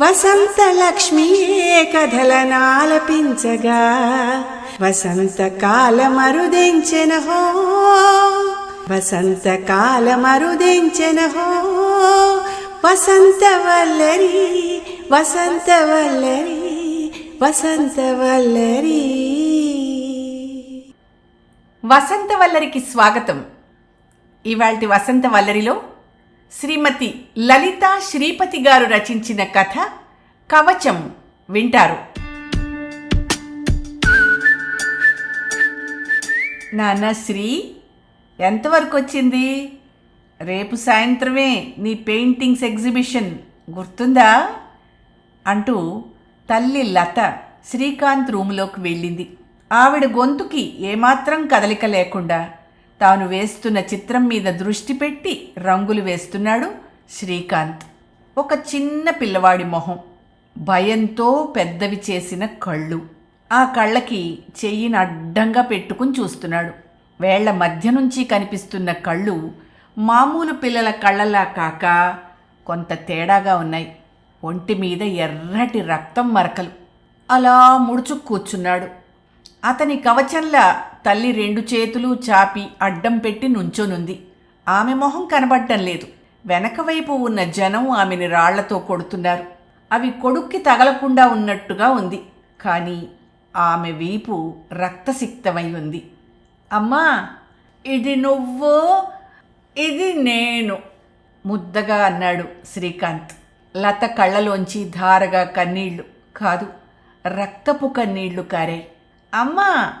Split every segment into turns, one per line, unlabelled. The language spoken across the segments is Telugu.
వసంత లక్ష్మియే కథలనాలపించగా వసంతకాల మరుదెంచెన హో వసంతకాల మరుదెంచెన హో వసంతవల్లరి వసంతవల్లరి వసంతవల్లరి.
వసంతవల్లరికి స్వాగతం. ఇవాల్టి వసంతవల్లరిలో శ్రీమతి లలిత శ్రీపతి గారు రచించిన కథ కవచం వింటారు. నాన్న శ్రీ ఎంతవరకు వచ్చింది? రేపు సాయంత్రమే నీ పెయింటింగ్స్ ఎగ్జిబిషన్ గుర్తుందా? అంటూ తల్లి లత శ్రీకాంత్ రూములోకి వెళ్ళింది. ఆవిడ గొంతుకి ఏమాత్రం కదలిక లేకుండా తాను వేస్తున్న చిత్రం మీద దృష్టి పెట్టి రంగులు వేస్తున్నాడు శ్రీకాంత్. ఒక చిన్న పిల్లవాడి మొహం భయంతో పెద్దవి చేసిన కళ్ళు. ఆ కళ్ళకి చెయ్యిని అడ్డంగా పెట్టుకుని చూస్తున్నాడు. వేళ్ళ మధ్య నుంచి కనిపిస్తున్న కళ్ళు మామూలు పిల్లల కళ్ళలా కాక కొంత తేడాగా ఉన్నాయి. ఒంటి మీద ఎర్రటి రక్తం మరకలు. అలా ముడుచు కూర్చున్నాడు. అతని కవచంలా తల్లి రెండు చేతులు చాపి అడ్డం పెట్టి నుంచోనుంది. ఆమె మొహం కనబడటం లేదు. వెనక వైపు ఉన్న జనం ఆమెని రాళ్ళతో కొడుతున్నారు. అవి కొడుక్కి తగలకుండా ఉన్నట్టుగా ఉంది. కానీ ఆమె వీపు రక్తసిక్తమై ఉంది. అమ్మా ఇది నువ్వు ఇది నేను ముద్దగా అన్నాడు శ్రీకాంత్. లత కళ్ళలోంచి ధారగా కన్నీళ్ళు కాదు రక్తపు కన్నీళ్ళు కారాయి. అమ్మా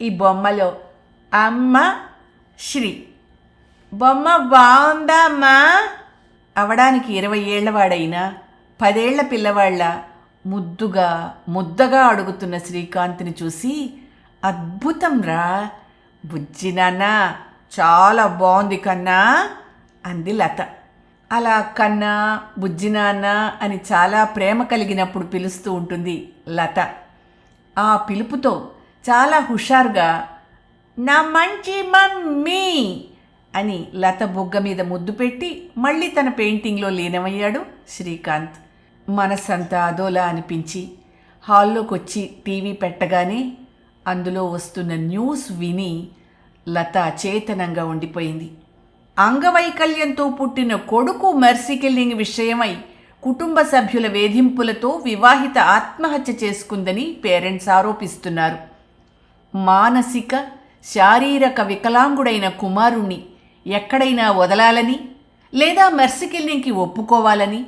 ఈ బొమ్మలో. అమ్మ శ్రీ. బొమ్మ బాగుందా అమ్మా? అవడానికి ఇరవై ఏళ్ళవాడైనా పదేళ్ళ పిల్లవాళ్ళ ముద్దుగా ముద్దగా అడుగుతున్న శ్రీకాంత్ని చూసి అద్భుతం రా. బుజ్జి నాన్న చాలా బాగుంది కన్నా అంది లత. అలా కన్నా బుజ్జి నాన్న అని చాలా ప్రేమ కలిగినప్పుడు పిలుస్తూ ఉంటుంది లత. ఆ పిలుపుతో చాలా హుషారుగా నా మంచి మమ్మీ అని లత బొగ్గ మీద ముద్దు పెట్టి మళ్ళీ తన పెయింటింగ్లో లీనమయ్యాడు శ్రీకాంత్. మనసంతా అదోలా అనిపించి హాల్లోకి వచ్చి టీవీ పెట్టగానే అందులో వస్తున్న న్యూస్ విని లత అచేతనంగా ఉండిపోయింది. అంగవైకల్యంతో పుట్టిన కొడుకు మెర్సికెల్లింగ్ విషయమై కుటుంబ సభ్యుల వేధింపులతో వివాహిత ఆత్మహత్య చేసుకుందని పేరెంట్స్ ఆరోపిస్తున్నారు. మానసిక శారీరక వికలాంగుడైన కుమారుణ్ణి ఎక్కడైనా వదలాలని లేదా మెర్సికిల్లింగ్కి ఒప్పుకోవాలని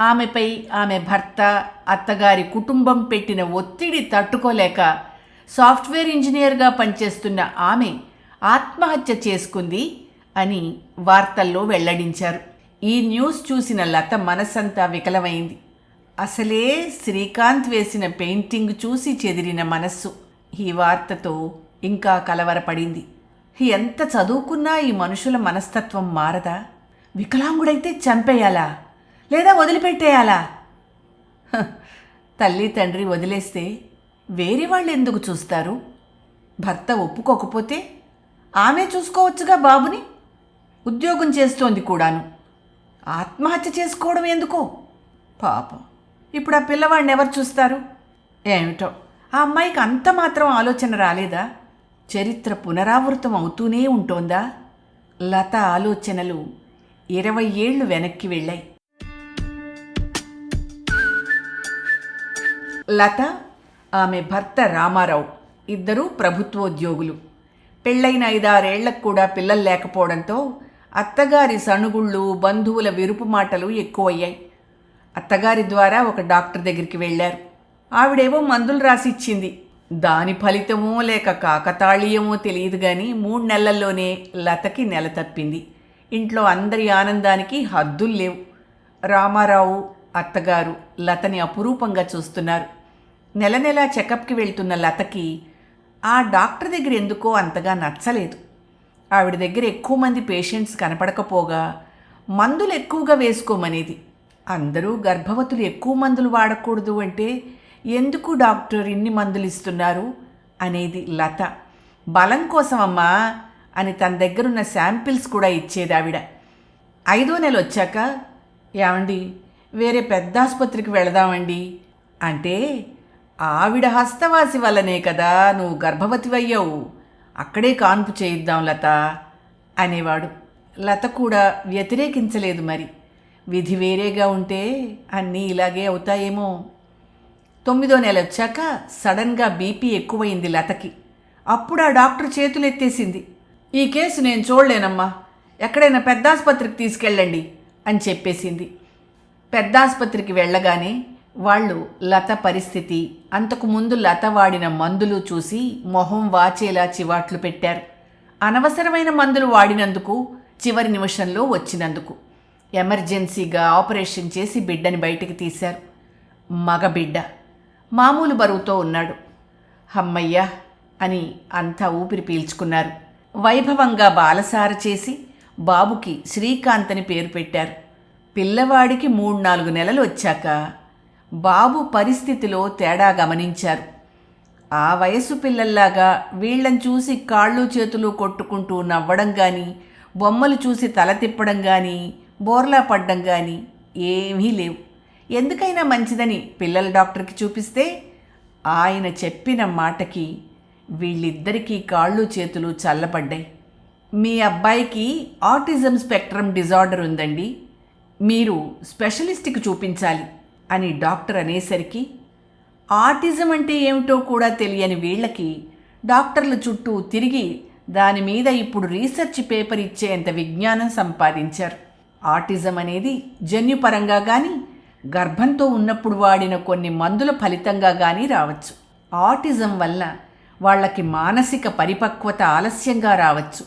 ఆమెపై ఆమె భర్త అత్తగారి కుటుంబం పెట్టిన ఒత్తిడి తట్టుకోలేక సాఫ్ట్వేర్ ఇంజనీర్గా పనిచేస్తున్న ఆమె ఆత్మహత్య చేసుకుంది అని వార్తల్లో వెల్లడించారు. ఈ న్యూస్ చూసిన లత మనసంతా వికలమైంది. అసలే శ్రీకాంత్ వేసిన పెయింటింగ్ చూసి చెదిరిన మనస్సు. ఈ వార్తతో ఇంకా కలవరపడింది. ఎంత చదువుకున్నా ఈ మనుషుల మనస్తత్వం మారదా? వికలాంగుడైతే చంపేయాలా? లేదా వదిలిపెట్టేయాలా? తల్లి తండ్రి వదిలేస్తే వేరే వాళ్ళు ఎందుకు చూస్తారు? భర్త ఒప్పుకోకపోతే ఆమె చూసుకోవచ్చుగా బాబుని? ఉద్యోగం చేస్తోంది కూడాను. ఆత్మహత్య చేసుకోవడం ఎందుకో? పాపం. ఇప్పుడు ఆ పిల్లవాడిని ఎవరు చూస్తారు? ఏమిటో? ఆ అమ్మాయికి అంత మాత్రం ఆలోచన రాలేదా? చరిత్ర పునరావృతం అవుతూనే ఉంటోందా? లత ఆలోచనలు ఇరవై ఏళ్ళు వెనక్కి వెళ్ళాయి. లత ఆమె భర్త రామారావు ఇద్దరూ ప్రభుత్వోద్యోగులు. పెళ్ళైన ఐదారేళ్ళకు కూడా పిల్లలు లేకపోవడంతో అత్తగారి సణుగుళ్ళు బంధువుల విరుపు మాటలు ఎక్కువయ్యాయి. అత్తగారి ద్వారా ఒక డాక్టర్ దగ్గరికి వెళ్ళారు. ఆవిడేవో మందులు రాసిచ్చింది. దాని ఫలితమో లేక కాకతాళీయమో తెలియదు కానీ మూడు నెలల్లోనే లతకి నెల తప్పింది. ఇంట్లో అందరి ఆనందానికి హద్దులు లేవు. రామారావు అత్తగారు లతని అపురూపంగా చూస్తున్నారు. నెల నెల చెకప్కి వెళ్తున్న లతకి ఆ డాక్టర్ దగ్గర ఎందుకో అంతగా నచ్చలేదు. ఆవిడ దగ్గర ఎక్కువ మంది పేషెంట్స్ కనపడకపోగా మందులు ఎక్కువగా వేసుకోమనేది. అందరూ గర్భవతులు ఎక్కువ మందులు వాడకూడదు అంటే ఎందుకు డాక్టర్ ఇన్ని మందులు ఇస్తున్నారు? అనేది లత. బలం కోసమమ్మా అని తన దగ్గరున్న శాంపిల్స్ కూడా ఇచ్చేది ఆవిడ ఐదో నెల వచ్చాక ఏమండి వేరే పెద్ద ఆసుపత్రికి వెళదామండి అంటే ఆవిడ హస్తవాసి వల్లనే కదా నువ్వు గర్భవతివయ్యావు అక్కడే కాన్పు చేయిద్దాం లత అనేవాడు. లత కూడా వ్యతిరేకించలేదు మరి. విధి వేరేగా ఉంటే అన్నీ ఇలాగే అవుతాయేమో. తొమ్మిదో నెల వచ్చాక సడన్గా బీపీ ఎక్కువైంది లతకి. అప్పుడు ఆ డాక్టర్ చేతులు ఎత్తేసింది ఈ కేసు నేను చూడలేనమ్మా. ఎక్కడైనా పెద్ద ఆసుపత్రికి తీసుకెళ్ళండి అని చెప్పేసింది. పెద్ద ఆసుపత్రికి వెళ్ళగానే వాళ్ళు లత పరిస్థితి అంతకుముందు లత వాడిన మందులు చూసి మొహం వాచేలా చివాట్లు పెట్టారు. అనవసరమైన మందులు వాడినందుకు చివరి నిమిషంలో వచ్చినందుకు. ఎమర్జెన్సీగా ఆపరేషన్ చేసి బిడ్డని బయటికి తీశారు. మగబిడ్డ మామూలు బరువుతో ఉన్నాడు. హమ్మయ్య అని అంతా ఊపిరి పీల్చుకున్నారు. వైభవంగా బాలసార చేసి బాబుకి శ్రీకాంత్ అని పేరు పెట్టారు. పిల్లవాడికి మూడు నాలుగు నెలలు వచ్చాక బాబు పరిస్థితిలో తేడా గమనించారు. ఆ వయసు పిల్లల్లాగా వీళ్ళని చూసి కాళ్ళు చేతులు కొట్టుకుంటూ నవ్వడం కానీ బొమ్మలు చూసి తల తిప్పడం కానీ బోర్లా పడ్డం కానీ ఏమీ లేవు. ఎందుకైనా మంచిదని పిల్లల డాక్టర్కి చూపిస్తే ఆయన చెప్పిన మాటకి వీళ్ళిద్దరికీ కాళ్ళు చేతులు చల్లబడ్డాయి. మీ అబ్బాయికి ఆటిజం స్పెక్ట్రమ్ డిజార్డర్ ఉందండి. మీరు స్పెషలిస్ట్కి చూపించాలి అని డాక్టర్ అనేసరికి ఆటిజం అంటే ఏమిటో కూడా తెలియని వీళ్ళకి డాక్టర్ల చుట్టూ తిరిగి దాని మీద ఇప్పుడు రీసెర్చ్ పేపర్ ఇచ్చేంత విజ్ఞానం సంపాదించారు. ఆటిజం అనేది జన్యుపరంగా కానీ గర్భంతో ఉన్నప్పుడు వాడిన కొన్ని మందుల ఫలితంగా కానీ రావచ్చు. ఆటిజం వల్ల వాళ్ళకి మానసిక పరిపక్వత ఆలస్యంగా రావచ్చు.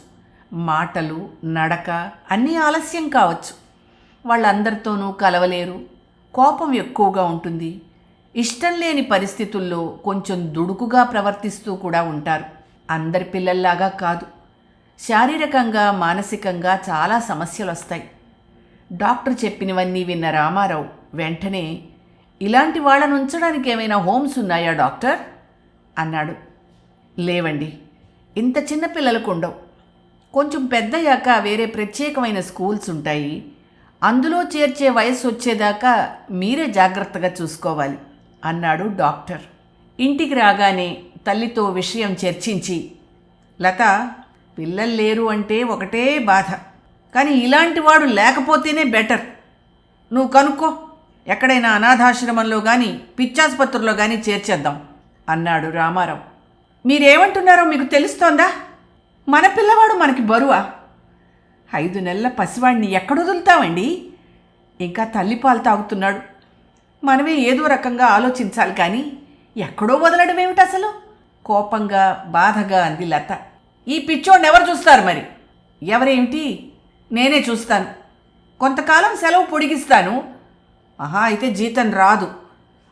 మాటలు నడక అన్నీ ఆలస్యం కావచ్చు. వాళ్ళందరితోనూ కలవలేరు. కోపం ఎక్కువగా ఉంటుంది. ఇష్టం లేని పరిస్థితుల్లో కొంచెం దుడుకుగా ప్రవర్తిస్తూ కూడా ఉంటారు. అందరి పిల్లల్లాగా కాదు. శారీరకంగా మానసికంగా చాలా సమస్యలు వస్తాయి డాక్టర్ చెప్పినవన్నీ విన్న రామారావు వెంటనే ఇలాంటి వాళ్ళను ఉంచడానికి ఏమైనా హోమ్స్ ఉన్నాయా డాక్టర్? అన్నాడు. లేవండి ఇంత చిన్న పిల్లలకు ఉండవు. కొంచెం పెద్దయ్యాక వేరే ప్రత్యేకమైన స్కూల్స్ ఉంటాయి. అందులో చేర్చే వయసు వచ్చేదాకా మీరే జాగ్రత్తగా చూసుకోవాలి అన్నాడు డాక్టర్. ఇంటికి రాగానే తల్లితో విషయం చర్చించి లత పిల్లలు లేరు అంటే ఒకటే బాధ. కానీ ఇలాంటి వాడు లేకపోతేనే బెటర్. నువ్వు కనుక్కో. ఎక్కడైనా అనాథాశ్రమంలో కానీ పిచ్చాసుపత్రిలో కానీ చేర్చేద్దాం అన్నాడు రామారావు. మీరేమంటున్నారో మీకు తెలుస్తోందా? మన పిల్లవాడు మనకి బరువా? ఐదు నెలల పసివాడిని ఎక్కడ వదులుతామండి? ఇంకా తల్లిపాలు తాగుతున్నాడు. మనమే ఏదో రకంగా ఆలోచించాలి కానీ ఎక్కడో వదలడం ఏమిటి అసలు? కోపంగా బాధగా అంది లత. ఈ పిచ్చోడిని ఎవరు చూస్తారు మరి? ఎవరేమిటి? నేనే చూస్తాను. కొంతకాలం సెలవు పొడిగిస్తాను ఆహా అయితే జీతం రాదు.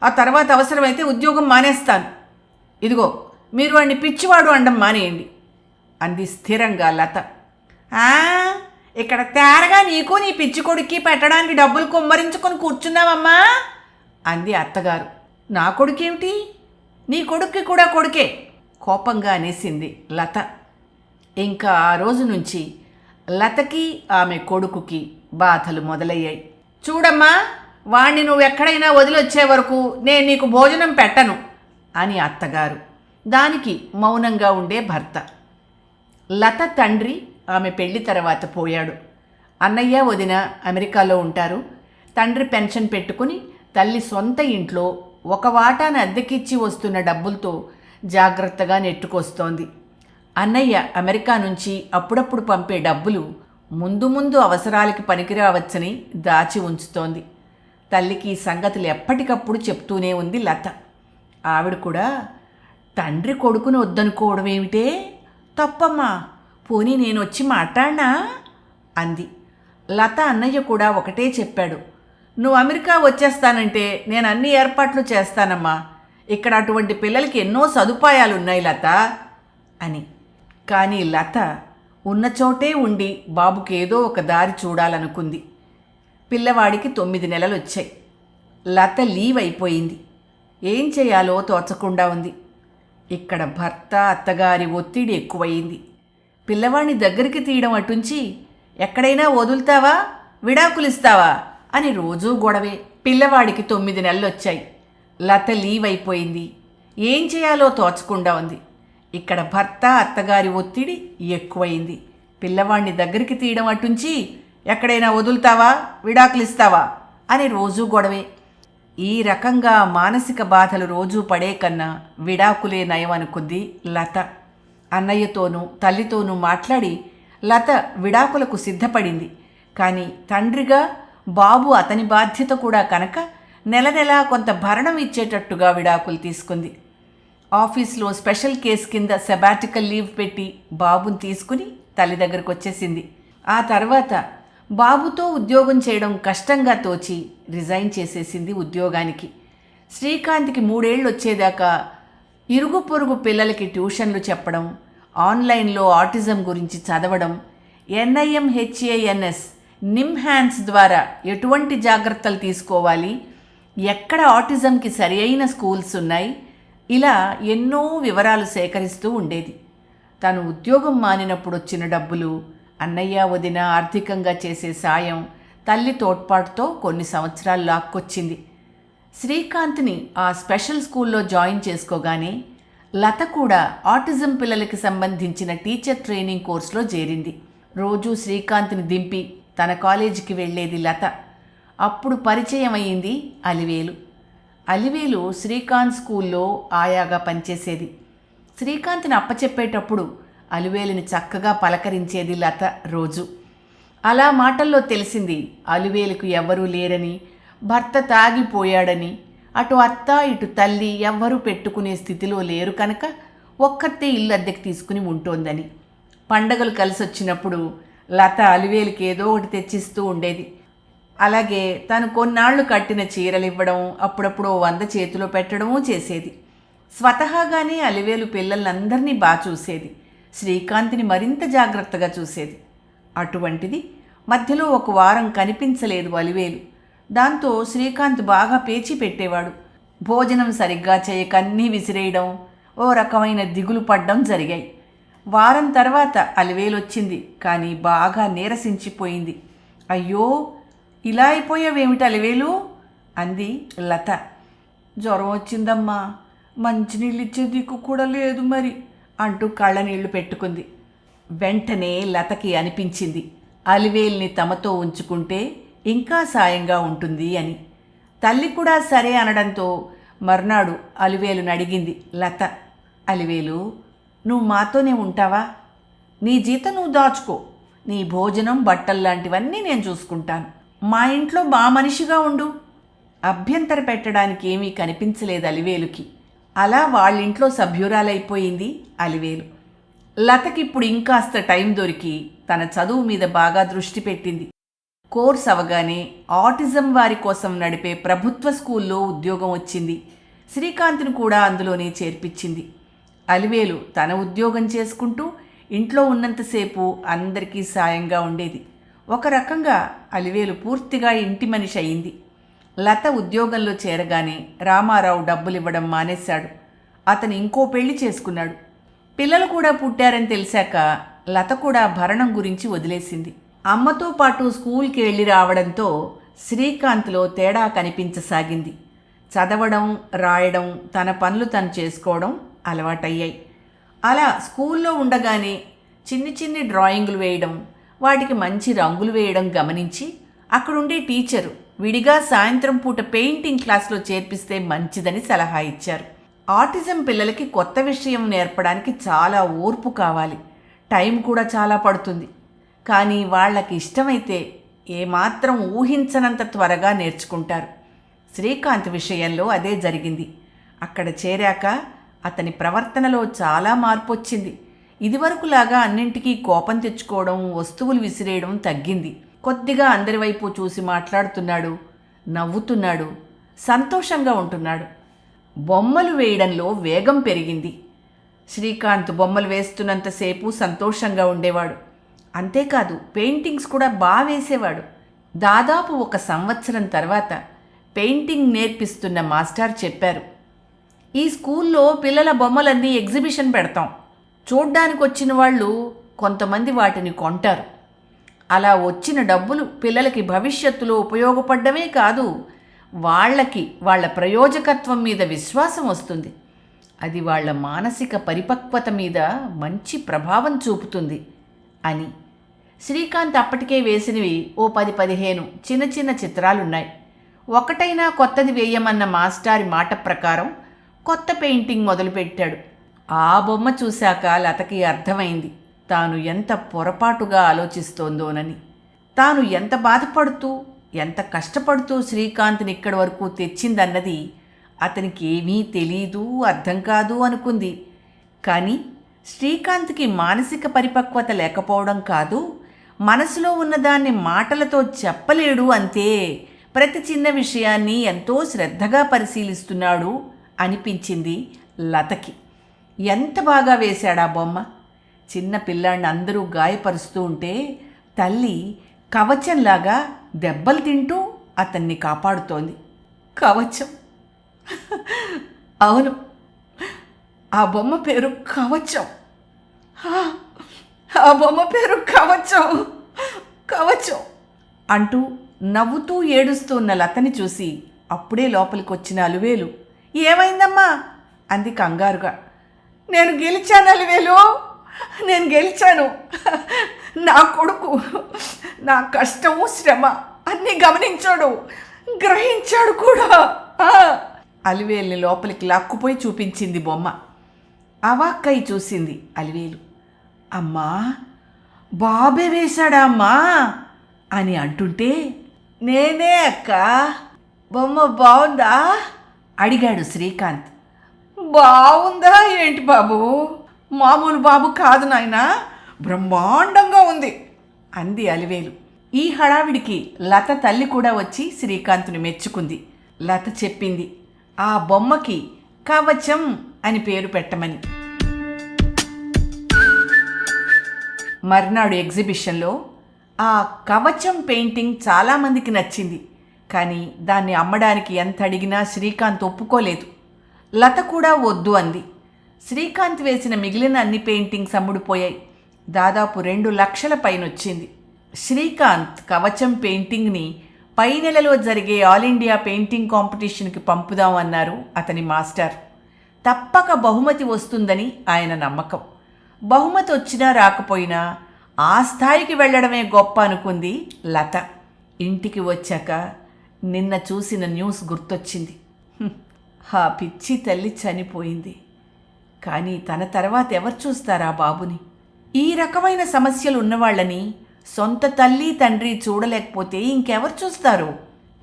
ఆ తర్వాత అవసరమైతే ఉద్యోగం మానేస్తాను. ఇదిగో మీరు వాడిని పిచ్చివాడు అండం మానేయండి అంది స్థిరంగా లత. ఇక్కడ తేరగా నీకు నీ పిచ్చి కొడుక్కి పెట్టడానికి డబ్బులు కుమ్మరించుకొని కూర్చున్నావమ్మా అంది అత్తగారు. నా కొడుకేమిటి? నీ కొడుక్కి కూడా కొడుకే కోపంగా అనేసింది లత. ఇంకా ఆ రోజు నుంచి లతకి ఆమె కొడుకుకి బాధలు మొదలయ్యాయి. చూడమ్మా వాణ్ణి నువ్వు ఎక్కడైనా వదిలొచ్చే వరకు నేను నీకు భోజనం పెట్టను అని అత్తగారు. దానికి మౌనంగా ఉండే భర్త. లత తండ్రి ఆమె పెళ్ళి తర్వాత పోయాడు. అన్నయ్య వదిన అమెరికాలో ఉంటారు. తండ్రి పెన్షన్ పెట్టుకుని తల్లి సొంత ఇంట్లో ఒక వాటాను అద్దెకిచ్చి వస్తున్న డబ్బులతో జాగ్రత్తగా నెట్టుకొస్తోంది. అన్నయ్య అమెరికా నుంచి అప్పుడప్పుడు పంపే డబ్బులు ముందు ముందు అవసరాలకి పనికిరావచ్చని దాచి ఉంచుతోంది. తల్లికి ఈ సంగతులు ఎప్పటికప్పుడు చెప్తూనే ఉంది లత. ఆవిడ కూడా తండ్రి కొడుకుని వద్దనుకోవడం ఏమిటే? తప్పమ్మా పోనీ నేను వచ్చి మాట్లాడినా? అంది. లత అన్నయ్య కూడా ఒకటే చెప్పాడు నువ్వు అమెరికా వచ్చేస్తానంటే నేను అన్ని ఏర్పాట్లు చేస్తానమ్మా. ఇక్కడ అటువంటి పిల్లలకి ఎన్నో సదుపాయాలు ఉన్నాయి లత అని. కానీ లత ఉన్న చోటే ఉండి బాబుకి ఏదో ఒక దారి చూడాలనుకుంది. పిల్లవాడికి తొమ్మిది నెలలు వచ్చాయి లత లీవ్ అయిపోయింది ఏం చేయాలో తోచకుండా ఉంది. ఇక్కడ భర్త అత్తగారి ఒత్తిడి ఎక్కువయింది పిల్లవాడిని దగ్గరికి తీయడం అటుంచి ఎక్కడైనా వదులుతావా? విడాకులిస్తావా? అని రోజూ గొడవే. పిల్లవాడికి తొమ్మిది నెలలు వచ్చాయి లత లీవ్ అయిపోయింది ఏం చేయాలో తోచకుండా ఉంది. ఇక్కడ భర్త అత్తగారి ఒత్తిడి ఎక్కువయింది పిల్లవాడిని దగ్గరికి తీయడం అటుంచి ఎక్కడైనా వదులుతావా? విడాకులిస్తావా? అని రోజూ గొడవే. ఈ రకంగా మానసిక బాధలు రోజూ పడే కన్నా విడాకులే నయం అనుకుంది లత. అన్నయ్యతోనూ తల్లితోనూ మాట్లాడి లత విడాకులకు సిద్ధపడింది. కానీ తండ్రిగా బాబు అతని బాధ్యత కూడా కనుక నెల నెలా కొంత భరణం ఇచ్చేటట్టుగా విడాకులు తీసుకుంది. ఆఫీస్లో స్పెషల్ కేస్ కింద సెబాటికల్ లీవ్ పెట్టి బాబుని తీసుకుని తల్లి దగ్గరకు వచ్చేసింది ఆ తర్వాత బాబుతో ఉద్యోగం చేయడం కష్టంగా తోచి రిజైన్ చేసేసింది ఉద్యోగానికి. శ్రీకాంత్కి మూడేళ్ళు వచ్చేదాకా ఇరుగు పొరుగు పిల్లలకి ట్యూషన్లు చెప్పడం ఆన్లైన్లో ఆటిజం గురించి చదవడం ఎన్ఐఎం హెచ్ఏఎన్ఎస్ నిమ్ హ్యాండ్స్ ద్వారా ఎటువంటి జాగ్రత్తలు తీసుకోవాలి ఎక్కడ ఆటిజంకి సరి అయిన స్కూల్స్ ఉన్నాయి ఇలా ఎన్నో వివరాలు సేకరిస్తూ ఉండేది. తను ఉద్యోగం మానినప్పుడు వచ్చిన డబ్బులు అన్నయ్య వదిన ఆర్థికంగా చేసే సాయం తల్లి తోడ్పాటుతో కొన్ని సంవత్సరాలు లాక్కొచ్చింది. శ్రీకాంత్ని ఆ స్పెషల్ స్కూల్లో జాయిన్ చేసుకోగానే లత కూడా ఆటిజం పిల్లలకి సంబంధించిన టీచర్ ట్రైనింగ్ కోర్సులో చేరింది. రోజు శ్రీకాంత్ని దింపి తన కాలేజీకి వెళ్ళేది లత. అప్పుడు పరిచయం అయింది అలివేలు. అలివేలు శ్రీకాంత్ స్కూల్లో ఆయాగా పనిచేసేది. శ్రీకాంత్ని అప్పచెప్పేటప్పుడు అలివేలుని చక్కగా పలకరించేది లత రోజు. అలా మాటల్లో తెలిసింది అలివేలుకు ఎవ్వరూ లేరని భర్త తాగిపోయాడని అటు అత్త ఇటు తల్లి ఎవ్వరూ పెట్టుకునే స్థితిలో లేరు కనుక ఒక్కతే ఇల్లు అద్దెకి తీసుకుని ఉంటోందని. పండగలు కలిసి వచ్చినప్పుడు లత అలివేలుకి ఏదో ఒకటి తెచ్చిస్తూ ఉండేది. అలాగే తను కొన్నాళ్ళు కట్టిన చీరలు ఇవ్వడం అప్పుడప్పుడు ఓ వంద చేతిలో పెట్టడమూ చేసేది. స్వతహాగానే అలివేలు పిల్లలందరినీ బాగా చూసేది. శ్రీకాంత్ని మరింత జాగ్రత్తగా చూసేది. అటువంటిది మధ్యలో ఒక వారం కనిపించలేదు అలివేలు. దాంతో శ్రీకాంత్ బాగా పేచి పెట్టేవాడు. భోజనం సరిగ్గా చేయక అన్నీ విసిరేయడం ఓ రకమైన దిగులు పడ్డం జరిగాయి. వారం తర్వాత అలివేలు వచ్చింది కానీ బాగా నీరసించిపోయింది. అయ్యో ఇలా అయిపోయావేమిటి అలివేలు? అంది లత. జ్వరం వచ్చిందమ్మా. మంచినీళ్ళు ఇచ్చే దిక్కు కూడా లేదు మరి. అంటూ కళ్ళనీళ్ళు పెట్టుకుంది. వెంటనే లతకి అనిపించింది. అలివేల్ని తమతో ఉంచుకుంటే ఇంకా సాయంగా ఉంటుంది అని. తల్లి కూడా సరే అనడంతో మర్నాడు అలివేలుని అడిగింది లత. అలివేలు నువ్వు మాతోనే ఉంటావా? నీ జీతం నువ్వు దాచుకో. నీ భోజనం బట్టలు లాంటివన్నీ నేను చూసుకుంటాను. మా ఇంట్లో మా మనిషిగా ఉండు. అభ్యంతర పెట్టడానికి ఏమీ కనిపించలేదు అలివేలుకి. అలా వాళ్ళింట్లో సభ్యురాలైపోయింది అలివేలు. లతకిప్పుడు ఇంకాస్త టైం దొరికి తన చదువు మీద బాగా దృష్టి పెట్టింది. కోర్స్ అవగానే ఆటిజం వారి కోసం నడిపే ప్రభుత్వ స్కూల్లో ఉద్యోగం వచ్చింది. శ్రీకాంత్ను కూడా అందులోనే చేర్పించింది. అలివేలు తన ఉద్యోగం చేసుకుంటూ ఇంట్లో ఉన్నంతసేపు అందరికీ సాయంగా ఉండేది. ఒక రకంగా అలివేలు పూర్తిగా ఇంటి మనిషి అయింది. లత ఉద్యోగంలో చేరగానే రామారావు డబ్బులు ఇవ్వడం మానేశాడు. అతను ఇంకో పెళ్ళి చేసుకున్నాడు. పిల్లలు కూడా పుట్టారని తెలిసాక లత కూడా భరణం గురించి వదిలేసింది. అమ్మతో పాటు స్కూల్కి వెళ్ళి రావడంతో శ్రీకాంత్లో తేడా కనిపించసాగింది. చదవడం రాయడం తన పనులు తను చేసుకోవడం అలవాటయ్యాయి. అలా స్కూల్లో ఉండగానే చిన్ని చిన్ని డ్రాయింగులు వేయడం వాటికి మంచి రంగులు వేయడం గమనించి అక్కడుండే టీచరు విడిగా సాయంత్రం పూట పెయింటింగ్ క్లాస్లో చేర్పిస్తే మంచిదని సలహా ఇచ్చారు. ఆటిజం పిల్లలకి కొత్త విషయం నేర్పడానికి చాలా ఓర్పు కావాలి. టైం కూడా చాలా పడుతుంది. కానీ వాళ్ళకి ఇష్టమైతే ఏమాత్రం ఊహించనంత త్వరగా నేర్చుకుంటారు. శ్రీకాంత్ విషయంలో అదే జరిగింది. అక్కడ చేరాక అతని ప్రవర్తనలో చాలా మార్పు వచ్చింది ఇదివరకులాగా అన్నింటికీ కోపం తెచ్చుకోవడం వస్తువులు విసిరేయడం తగ్గింది. కొద్దిగా అందరి వైపు చూసి మాట్లాడుతున్నాడు నవ్వుతున్నాడు సంతోషంగా ఉంటున్నాడు. బొమ్మలు వేయడంలో వేగం పెరిగింది. శ్రీకాంత్ బొమ్మలు వేస్తున్నంతసేపు సంతోషంగా ఉండేవాడు. అంతేకాదు పెయింటింగ్స్ కూడా బాగా వేసేవాడు. దాదాపు ఒక సంవత్సరం తర్వాత పెయింటింగ్ నేర్పిస్తున్న మాస్టర్ చెప్పారు ఈ స్కూల్లో పిల్లల బొమ్మలన్నీ ఎగ్జిబిషన్ పెడతాం. చూడ్డానికి వచ్చిన వాళ్ళు కొంతమంది వాటిని కొంటారు. అలా వచ్చిన డబ్బులు పిల్లలకి భవిష్యత్తులో ఉపయోగపడ్డమే కాదు వాళ్ళకి వాళ్ళ ప్రయోజకత్వం మీద విశ్వాసం వస్తుంది. అది వాళ్ళ మానసిక పరిపక్వత మీద మంచి ప్రభావం చూపుతుంది అని. శ్రీకాంత్ అప్పటికే వేసినవి ఓ పది పదిహేను చిన్న చిన్న చిత్రాలున్నాయి. ఒకటైనా కొత్తది వేయమన్న మాస్టారి మాట ప్రకారం కొత్త పెయింటింగ్ మొదలుపెట్టాడు. ఆ బొమ్మ చూశాక లతకి అర్థమైంది. తాను ఎంత పొరపాటుగా ఆలోచిస్తోందోనని. తాను ఎంత బాధపడుతూ ఎంత కష్టపడుతూ శ్రీకాంత్ని ఇక్కడి వరకు తెచ్చిందన్నది అతనికి ఏమీ తెలీదు అర్థం కాదు అనుకుంది. కానీ శ్రీకాంత్కి మానసిక పరిపక్వత లేకపోవడం కాదు మనసులో ఉన్నదాన్ని మాటలతో చెప్పలేడు అంతే. ప్రతి చిన్న విషయాన్ని ఎంతో శ్రద్ధగా పరిశీలిస్తున్నాడు అనిపించింది లతకి. ఎంత బాగా వేశాడా బొమ్మ? చిన్న పిల్లాడిని అందరూ గాయపరుస్తూ ఉంటే తల్లి కవచంలాగా దెబ్బలు తింటూ అతన్ని కాపాడుతోంది. కవచం. అవును. ఆ బొమ్మ పేరు కవచం. ఆ, బొమ్మ పేరు కవచం. కవచం అంటూ నవ్వుతూ ఏడుస్తున్న లతని చూసి అప్పుడే లోపలికి వచ్చిన అలువేలు ఏమైందమ్మా? అంది కంగారుగా. నేను గెలిచాను అలివేలు. గెలిచాను. నా కొడుకు నా కష్టము శ్రమ అన్నీ గమనించాడు. గ్రహించాడు కూడా. ఆ. అలివేలుని లోపలికి లాక్కుపోయి చూపించింది బొమ్మ. అవాక్కై చూసింది అలివేలు. అమ్మా బాబే వేశాడా అమ్మా? అని అంటుంటే నేనే అక్క. బొమ్మ బాగుందా అడిగాడు శ్రీకాంత్. బాగుందా ఏంటి బాబు? మామూలు బాబు కాదు నాయనా. బ్రహ్మాండంగా ఉంది. అంది అలివేలు. ఈ హడావిడికి లత తల్లి కూడా వచ్చి శ్రీకాంత్ని మెచ్చుకుంది. లత చెప్పింది ఆ బొమ్మకి కవచం అని పేరు పెట్టమని. మర్నాడు ఎగ్జిబిషన్లో ఆ కవచం పెయింటింగ్ చాలామందికి నచ్చింది. కానీ దాన్ని అమ్మడానికి ఎంత అడిగినా శ్రీకాంత్ ఒప్పుకోలేదు. లత కూడా వద్దు అంది. శ్రీకాంత్ వేసిన మిగిలిన అన్ని పెయింటింగ్స్ అమ్ముడుపోయాయి. దాదాపు రెండు లక్షల పైనొచ్చింది. శ్రీకాంత్ కవచం పెయింటింగ్ని పై నెలలో జరిగే ఆల్ ఇండియా పెయింటింగ్ కాంపిటీషన్కి పంపుదాం అన్నారు అతని మాస్టర్. తప్పక బహుమతి వస్తుందని ఆయన నమ్మకం. బహుమతి వచ్చినా రాకపోయినా ఆ స్థాయికి వెళ్ళడమే గొప్ప అనుకుంది లత. ఇంటికి వచ్చాక నిన్న చూసిన న్యూస్ గుర్తొచ్చింది. ఆ పిచ్చి తల్లి చనిపోయింది. కానీ తన తర్వాత ఎవరు చూస్తారా బాబుని? ఈ రకమైన సమస్యలు ఉన్నవాళ్ళని సొంత తల్లి తండ్రి చూడలేకపోతే ఇంకెవరు చూస్తారు?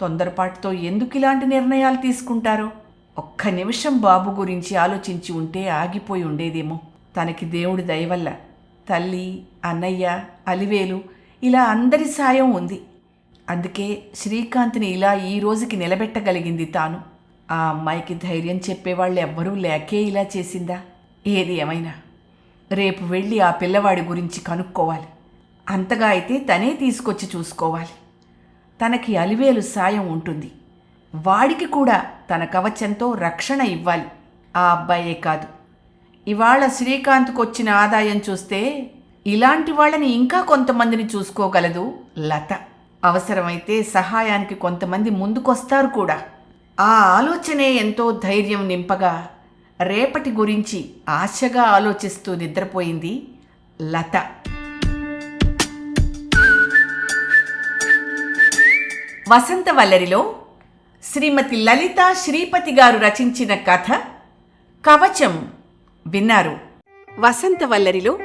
తొందరపాటుతో ఎందుకు ఇలాంటి నిర్ణయాలు తీసుకుంటారో? ఒక్క నిమిషం బాబు గురించి ఆలోచించి ఉంటే ఆగిపోయి ఉండేదేమో. తనకి దేవుడి దయవల్ల తల్లి అన్నయ్య అలివేలు ఇలా అందరి సాయం ఉంది. అందుకే శ్రీకాంత్ని ఇలా ఈ రోజుకి నిలబెట్టగలిగింది తాను. ఆ అమ్మాయికి ధైర్యం చెప్పేవాళ్ళు ఎవ్వరూ లేకే ఇలా చేసిందా? ఏది ఏమైనా. రేపు వెళ్ళి ఆ పిల్లవాడి గురించి కనుక్కోవాలి. అంతగా అయితే తనే తీసుకొచ్చి చూసుకోవాలి. తనకి అలివేలు సాయం ఉంటుంది. వాడికి కూడా తన కవచంతో రక్షణ ఇవ్వాలి. ఆ అబ్బాయే కాదు. ఇవాళ శ్రీకాంత్కు వచ్చిన ఆదాయం చూస్తే ఇలాంటి వాళ్ళని ఇంకా కొంతమందిని చూసుకోగలదు లత. అవసరమైతే సహాయానికి కొంతమంది ముందుకొస్తారు కూడా. ఆ ఆలోచనే ఎంతో ధైర్యం నింపగా రేపటి గురించి ఆశగా ఆలోచిస్తూ నిద్రపోయింది లత. వసంత వల్లరిలో శ్రీమతి లలిత శ్రీపతి గారు రచించిన కథ కవచం విన్నారు.
వసంత వల్లరిలో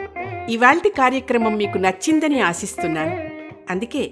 ఇవాల్టి కార్యక్రమం మీకు నచ్చిందని ఆశిస్తున్నాను. అందుకే